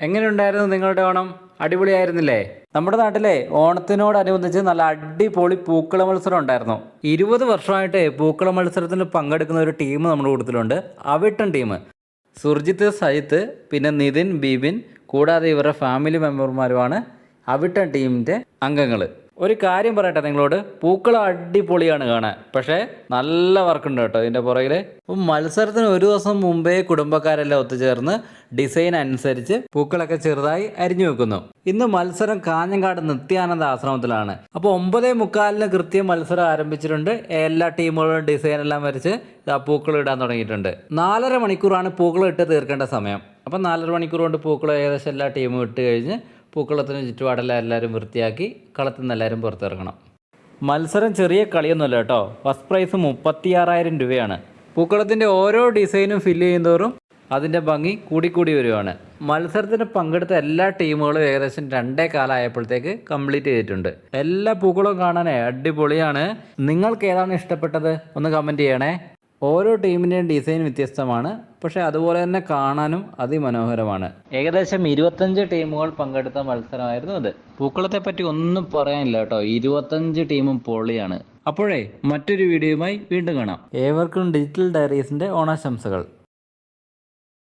എങ്ങനെയുണ്ടായിരുന്നു നിങ്ങളുടെ ഓണം? അടിപൊളിയായിരുന്നില്ലേ? നമ്മുടെ നാട്ടിലെ ഓണത്തിനോടനുബന്ധിച്ച് നല്ല അടിപൊളി പൂക്കള മത്സരം ഉണ്ടായിരുന്നു. ഇരുപത് വർഷമായിട്ട് പൂക്കള മത്സരത്തിൽ പങ്കെടുക്കുന്ന ഒരു ടീം നമ്മുടെ കൂട്ടത്തിലുണ്ട്. അവിട്ടൻ ടീം. സുർജിത്ത് സജിത്ത് പിന്നെ നിതിൻ ബിബിൻ കൂടാതെ ഇവരുടെ ഫാമിലി മെമ്പർമാരുമാണ് അവിട്ടൻ ടീമിന്റെ അംഗങ്ങൾ. ഒരു കാര്യം പറയട്ടെ നിങ്ങളോട്? പൂക്കൾ അടിപൊളിയാണ് കാണാൻ. പക്ഷേ നല്ല വർക്കുണ്ട് കേട്ടോ ഇതിന്റെ പുറകിൽ അപ്പം മത്സരത്തിന് ഒരു ദിവസം മുമ്പേ കുടുംബക്കാരെല്ലാം ഒത്തുചേർന്ന് ഡിസൈൻ അനുസരിച്ച് പൂക്കളൊക്കെ ചെറുതായി അരിഞ്ഞു വെക്കുന്നു. ഇന്ന് മത്സരം കാഞ്ഞങ്ങാട് നിത്യാനന്ദ ആശ്രമത്തിലാണ്. അപ്പോൾ ഒമ്പതേ മുക്കാലിന് കൃത്യം മത്സരം ആരംഭിച്ചിട്ടുണ്ട്. എല്ലാ ടീമുകളും ഡിസൈൻ എല്ലാം വരച്ച് ആ പൂക്കൾ ഇടാൻ തുടങ്ങിയിട്ടുണ്ട്. നാലര മണിക്കൂറാണ് പൂക്കൾ ഇട്ട് തീർക്കേണ്ട സമയം. അപ്പം നാലര മണിക്കൂർ കൊണ്ട് പൂക്കൾ ഏകദേശം എല്ലാ ടീമും ഇട്ട് കഴിഞ്ഞ് പൂക്കളത്തിന് ചുറ്റുപാടെല്ലാം എല്ലാവരും വൃത്തിയാക്കി കളത്തിൽ നിന്ന് എല്ലാവരും പുറത്തിറങ്ങണം. മത്സരം ചെറിയ കളിയൊന്നുമല്ല കേട്ടോ. ഫസ്റ്റ് പ്രൈസ് മുപ്പത്തിയാറായിരം രൂപയാണ്. പൂക്കളത്തിന്റെ ഓരോ ഡിസൈനും ഫില്ല് ചെയ്യുന്നതോറും അതിന്റെ ഭംഗി കൂടിക്കൂടി വരുവാണ്. മത്സരത്തിന് പങ്കെടുത്ത എല്ലാ ടീമുകളും ഏകദേശം രണ്ടേ കാലമായപ്പോഴത്തേക്ക് കംപ്ലീറ്റ് ചെയ്തിട്ടുണ്ട്. എല്ലാ പൂക്കളും കാണാനേ അടിപൊളിയാണ്. നിങ്ങൾക്ക് ഏതാണ് ഇഷ്ടപ്പെട്ടത്? ഒന്ന് കമന്റ് ചെയ്യണേ. ഓരോ ടീമിന്റെയും ഡിസൈൻ വ്യത്യസ്തമാണ്. പക്ഷേ അതുപോലെ തന്നെ കാണാനും അതിമനോഹരമാണ്. ഏകദേശം ഇരുപത്തഞ്ച് ടീമുകൾ പങ്കെടുത്ത മത്സരമായിരുന്നു അത്. പൂക്കളത്തെ പറ്റി ഒന്നും പറയാനില്ല കേട്ടോ. ഇരുപത്തഞ്ച് ടീമും പൊളിയാണ്. അപ്പോഴേ മറ്റൊരു വീഡിയോയുമായി വീണ്ടും കാണാം. ഏവർക്കും ഡിജിറ്റൽ ഡയറീസിന്റെ ഓണാശംസകൾ.